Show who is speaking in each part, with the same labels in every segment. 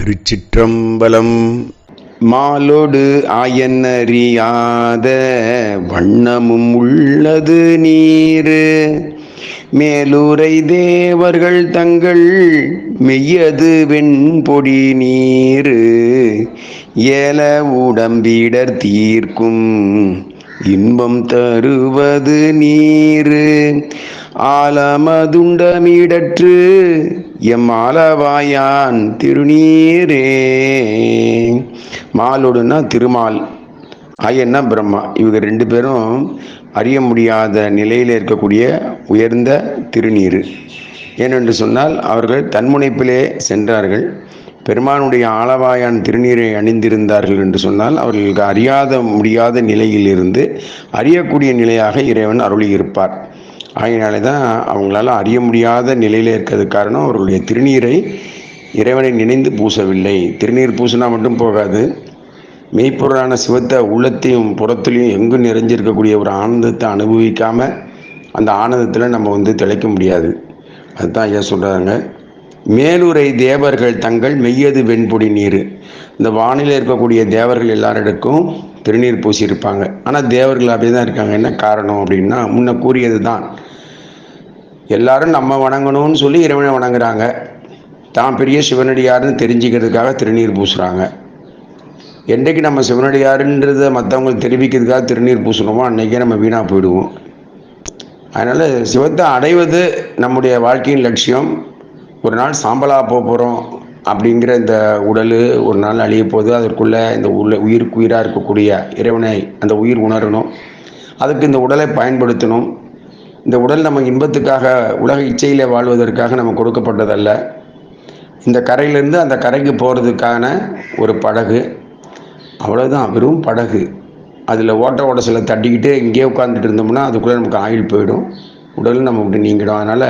Speaker 1: திருச்சிற்றம்பலம். மாலோடு ஆயனறியாத வண்ணமும் உள்ளது நீரு. மேலுரை தேவர்கள் தங்கள் மெய்யது வெண்பொடி நீரு. ஏல உடம்பிடர் தீர்க்கும் இன்பம் தருவது நீரு. ஆலமதுண்டமிடற்று எம் ஆலவாயான் திருநீரே. மாலோடுனா திருமால். ஆயன்னா பிரம்மா? இவங்க ரெண்டு பேரும் அறிய முடியாத நிலையில் இருக்கக்கூடிய உயர்ந்த திருநீர். ஏனென்று சொன்னால் அவர்கள் தன்முனைப்பிலே சென்றார்கள். பெருமானுடைய ஆளவாயான் திருநீரை அணிந்திருந்தார்கள் என்று சொன்னால் அவர்களுக்கு அறியாத முடியாத நிலையில் இருந்து அறியக்கூடிய நிலையாக இறைவன் அருளியிருப்பார். ஆகினாலே தான் அவங்களால அறிய முடியாத நிலையில் இருக்கிறது காரணம் அவர்களுடைய திருநீரை இறைவனை நினைந்து பூசவில்லை. திருநீர் பூசினா மட்டும் போகாது. மெய்ப்பொருளான சிவத்தை உள்ளத்தையும் புறத்துலையும் எங்கும் நிறைஞ்சிருக்கக்கூடிய ஒரு ஆனந்தத்தை அனுபவிக்காமல் அந்த ஆனந்தத்தில் நம்ம வந்து திளைக்க முடியாது. அதுதான் ஐயா சொல்கிறாங்க மேலுரை தேவர்கள் தங்கள் மெய்யது வெண்பொடி நீர். இந்த வானிலை இருக்கக்கூடிய தேவர்கள் எல்லாரிடக்கும் திருநீர் பூசியிருப்பாங்க. ஆனால் தேவர்கள் அப்படி தான் இருக்காங்க. என்ன காரணம் அப்படின்னா முன்ன கூறியது தான் எல்லாரும் நம்ம வணங்கணும்னு சொல்லி இறைவனை வணங்குறாங்க. தான் பெரிய சிவனடியாருன்னு தெரிஞ்சுக்கிறதுக்காக திருநீர் பூசுகிறாங்க என்றைக்கு நம்ம சிவனடியாருன்றதை மற்றவங்களுக்கு தெரிவிக்கிறதுக்காக திருநீர் பூசணுமோ அன்றைக்கே நம்ம வீணாக போயிடுவோம். அதனால் சிவத்தை அடைவது நம்முடைய வாழ்க்கையின் லட்சியம். ஒரு நாள் சாம்பலாக போக போகிறோம் அப்படிங்கிற இந்த உடல் ஒரு நாள் அழிய போது அதற்குள்ளே இந்த உள்ள உயிருக்கு உயிராக இருக்கக்கூடிய இறைவனை அந்த உயிர் உணரணும். அதுக்கு இந்த உடலை பயன்படுத்தணும். இந்த உடல் நம்ம இன்பத்துக்காக உலக இச்சையில் வாழ்வதற்காக நம்ம கொடுக்கப்பட்டதல்ல. இந்த கரையிலேருந்து அந்த கரைக்கு போகிறதுக்கான ஒரு படகு. அவ்வளோதான் வெறும் படகு. அதில் ஓட்ட ஓடசில தட்டிக்கிட்டு இங்கேயே உட்காந்துட்டு இருந்தோம்னா அதுக்குள்ளே நமக்கு ஆயில் போயிடும். உடல் நம்ம விட்டு நீங்கிடும். அதனால்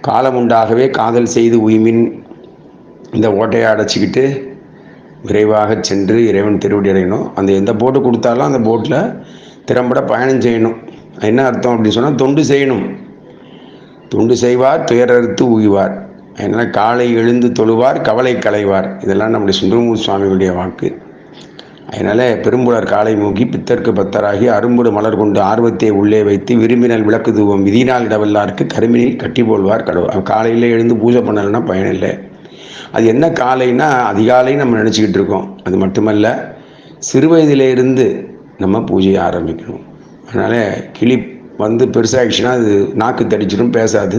Speaker 1: காலம் உண்டாகவே காதல் செய்து உய்மின் இந்த ஓட்டையை அடைச்சிக்கிட்டு விரைவாக சென்று இறைவன் திருவடி அடையணும் அந்த எந்த போட்டு கொடுத்தாலும் அந்த போட்டில் திறம்பட பயணம் செய்யணும். என்ன அர்த்தம் அப்படின்னு சொன்னால் தொண்டு செய்யணும். தொண்டு செய்வார் துயரறுத்து உய்வார். அதனால் காலை எழுந்து தொழுவார் கவலை களைவார். இதெல்லாம் நம்முடைய சுந்தரமூர் சுவாமிகளுடைய வாக்கு. அதனால் பெரும்புலர் காலை மூக்கி பித்தர்க்கு பத்தராகி அரும்புடு மலர் கொண்டு ஆர்வத்தை உள்ளே வைத்து விரும்பினல் விளக்கு தூவம். விதினால் இடவல்லாருக்கு கருமினில் கட்டி போல்வார் கடவுள். காலையில் எழுந்து பூஜை பண்ணலைன்னா பயன் இல்லை அது என்ன காலைன்னா அதிகாலை நம்ம நினச்சிக்கிட்டு இருக்கோம். அது மட்டுமல்ல சிறு நம்ம பூஜையை ஆரம்பிக்கணும். அதனால் கிளி வந்து பெருசாகிடுச்சுன்னா அது நாக்கு தடிச்சிடும் பேசாது.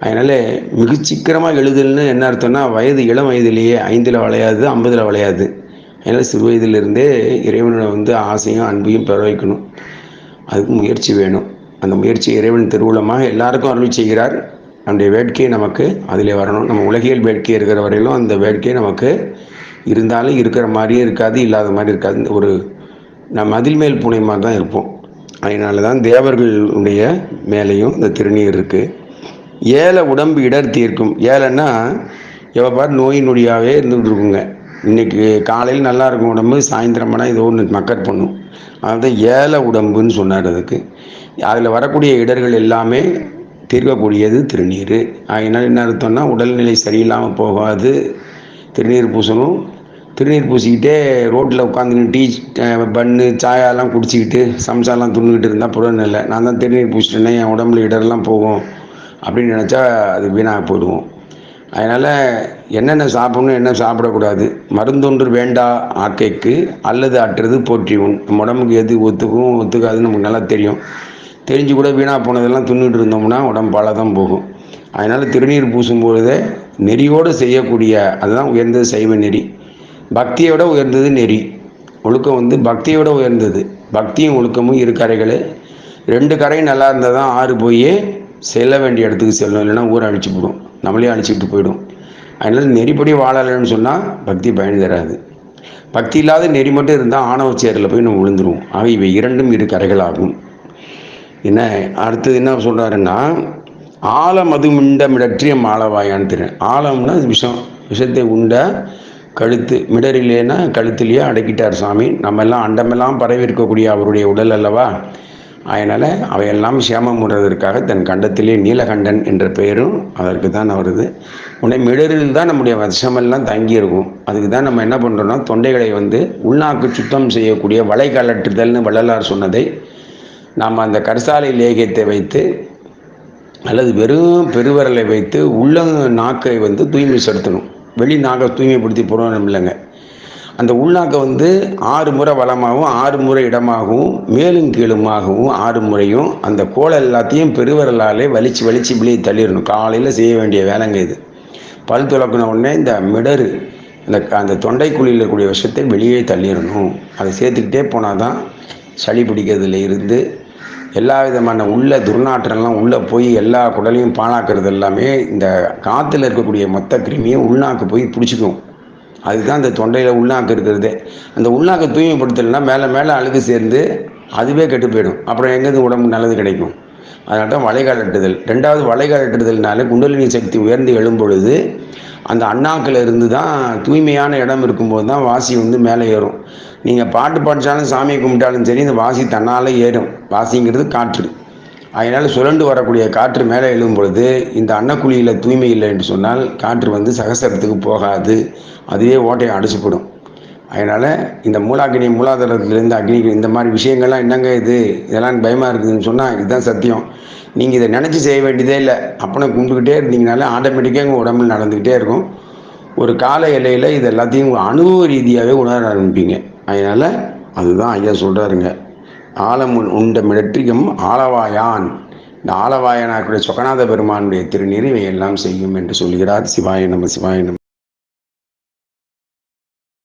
Speaker 1: அதனால் மிக சீக்கிரமாக எழுதல்னு என்ன அர்த்தம்னா வயது இளம் வயதிலேயே ஐந்தில் வளையாது ஐம்பதில் வளையாது. அதனால் சிறு வயதிலிருந்தே இறைவனை வந்து ஆசையும் அன்பையும் பெற வைக்கணும். அதுக்கு முயற்சி வேணும். அந்த முயற்சி இறைவன் திருவுளமாக எல்லாருக்கும் அருள் செய்கிறார். நம்முடைய வேட்கையை நமக்கு அதிலே வரணும். நம்ம உலகியல் வேட்கை இருக்கிற வரையிலும் அந்த வேட்கை நமக்கு இருந்தாலும் இருக்கிற மாதிரியே இருக்காது இல்லாத மாதிரி இருக்காது. ஒரு நம்ம அதில் மேல் புனை மாதிரி தான் இருப்போம். அதனால தான் தேவர்களுடைய மேலேயும் இந்த திருநீர் இருக்குது ஏழை உடம்பு இடர் தீர்க்கும். ஏழைன்னா எவ்வளோ பார் நோய் நொடியாகவே இருந்துகிட்டு இருக்குங்க. இன்றைக்கி காலையில் நல்லா இருக்கும் உடம்பு சாயந்தரம் ஆனால் ஏதோ ஒன்று மக்கட் பண்ணும். அதுதான் ஏழை உடம்புன்னு சொன்னார் அதுக்கு. அதில் வரக்கூடிய இடர்கள் எல்லாமே தீர்க்கக்கூடியது திருநீர். அதனால் என்ன அர்த்தம்னா உடல்நிலை சரியில்லாமல் போகாது. திருநீர் பூசணும். திருநீர் பூசிக்கிட்டே ரோட்டில் உட்காந்துன்னு டீ பன்னு சாயாலாம் குடிச்சிக்கிட்டு சம்சாலாம் துண்ணுக்கிட்டு இருந்தால் புடன் இல்லை. நான் தான் திருநீர் பூசிட்டேனே என் உடம்புல இடரெல்லாம் போகும் அப்படின்னு நினச்சா அது வீணாக போயிடுவோம். அதனால் என்னென்ன சாப்பிடணும் என்ன சாப்பிடக்கூடாது? மருந்தொன்று வேண்டா ஆக்கைக்கு அல்லது அட்டுறது போற்றி உண் நம்ம உடம்புக்கு எது ஒத்துக்கும் ஒத்துக்காதுன்னு நமக்கு நல்லா தெரியும். தெரிஞ்சு கூட வீணாக போனதெல்லாம் துண்ணிட்டு இருந்தோம்னா உடம்பு தான் போகும். அதனால் திருநீர் பூசும்பொழுதே நெறியோடு செய்யக்கூடிய அதுதான் உயர்ந்தது சைவ நெறி. பக்தியை விட உயர்ந்தது நெறி. ஒழுக்கம் வந்து பக்தியோட உயர்ந்தது. பக்தியும் ஒழுக்கமும் இரு கரைகள். ரெண்டு கரையும் நல்லா இருந்தால் தான் ஆறு போய் செல்ல வேண்டிய இடத்துக்கு செல்லும் இல்லைன்னா ஊரை அழிச்சு போடும். நம்மளே அழிச்சிக்கிட்டு போயிடும். அதனால் நெறிப்படி வாழலைன்னு சொன்னால் பக்தி பயன் தராது. பக்தி இல்லாத நெறி மட்டும் இருந்தால் ஆணவ சேரில் போய் நம்ம விழுந்துருவோம். ஆக இவை இரண்டும் இரு கரைகளாகும். என்ன அடுத்தது என்ன சொல்கிறாருன்னா ஆழம் அது மிண்ட மிடற்றிய மாலவாயான்னு தெரியும். ஆழம்னா விஷம். விஷத்தை உண்ட கழுத்து. மிடரிலேனா கழுத்துலேயே அடக்கிட்டார் சாமி. நம்ம எல்லாம் அண்டமெல்லாம் பரவி இருக்கக்கூடிய அவருடைய உடல் அல்லவா? அதனால் அவையெல்லாம் சேமம் முடுறதற்காக தன் கண்டத்திலே நீலகண்டன் என்ற பெயரும் அதற்கு தான் வருது உடனே மிடரில் தான் நம்முடைய விஷமெல்லாம் தங்கியிருக்கும். அதுக்கு தான் நம்ம என்ன பண்ணுறோம்னா தொண்டைகளை வந்து உள்நாக்கு சுத்தம் செய்யக்கூடிய வலை கலட்டுதல்னு வள்ளலார் சொன்னதை நாம் அந்த கரிசாலை லேகியத்தை வைத்து அல்லது வெறும் பெருவரலை வைத்து உள்ள நாக்கை வந்து தூய்மை செலுத்தணும் வெளி நாக்கை தூய்மைப்படுத்தி போடணும் இல்லைங்க. அந்த உள்நாக்கை வந்து ஆறு முறை வளமாகவும் ஆறு முறை இடமாகவும் மேலும் கீழுமாகவும் ஆறு முறையும் அந்த கோலை எல்லாத்தையும் பெருவரலாலே வலிச்சு வலிச்சு வெளியே தள்ளிடணும். காலையில் செய்ய வேண்டிய வேலைங்க இது. பல் துளக்குன உடனே இந்த மிடரு அந்த அந்த தொண்டைக்குழியில் இருக்கக்கூடிய விஷத்தை வெளியே தள்ளிடணும். அதை சேர்த்துக்கிட்டே போனால் தான் சளி பிடிக்கிறதுல இருந்து எல்லா விதமான உள்ள துர்நாற்றம்லாம் உள்ளே போய் எல்லா குடலையும் பாழாக்குறது எல்லாமே இந்த காற்றுல இருக்கக்கூடிய மொத்த கிருமியை உள்நாக்கு போய் பிடிச்சிக்கும். அதுதான் அந்த தொண்டையில் உள்நாக்கு இருக்கிறதே. அந்த உள்நாக்கை தூய்மைப்படுத்தலைன்னா மேலே மேலே அழுகு சேர்ந்து அதுவே கெட்டு போயிடும். அப்புறம் எங்கேருந்து உடம்புக்கு நல்லது கிடைக்கும்? அதனால தான் வளைகாலட்டுதல் ரெண்டாவது வளைகாலட்டுதல்னால குண்டலினி சக்தி உயர்ந்து எழும்பொழுது அந்த அண்ணாக்கில் இருந்து தான் தூய்மையான இடம் இருக்கும்போது தான் வாசி வந்து மேலே ஏறும். நீங்கள் பாட்டு பாடிச்சாலும் சாமி கும்பிட்டாலும் சரி இந்த வாசி தன்னால் ஏறும். வாசிங்கிறது காற்று. அதனால் சுழண்டு வரக்கூடிய காற்று மேலே எழும் பொழுது இந்த அன்னக்குழியில் தூய்மை இல்லை என்று சொன்னால் காற்று வந்து சகசரத்துக்கு போகாது. அதுவே ஓட்டையை அடிச்சுப்படும். அதனால் இந்த மூலாக்கினி மூலாதாரத்துலேருந்து அக்னி இந்த மாதிரி விஷயங்கள்லாம் என்னங்க இது? இதெல்லாம் பயமாக இருக்குதுன்னு சொன்னால் இதுதான் சத்தியம். நீங்கள் இதை நினச்சி செய்ய வேண்டியதே இல்லை. அப்பனை கும்பிட்டுக்கிட்டே இருந்தீங்கனாலே ஆட்டோமேட்டிக்காக உங்கள் உடம்புல நடந்துக்கிட்டே இருக்கும். ஒரு கால எல்லையில் இது எல்லாத்தையும் அனுபவ ரீதியாகவே உணர ஆரம்பிப்பீங்க. அதனால் அதுதான் ஐயா சொல்கிறாருங்க ஆலம் உண்ட மிடற்றியும் ஆலவாயான். இந்த ஆலவாயனாக்குடைய சொக்கநாத பெருமானுடைய திருநீர் எல்லாம் செய்யும் என்று சொல்கிறார் சிவாய நம சிவாய நம.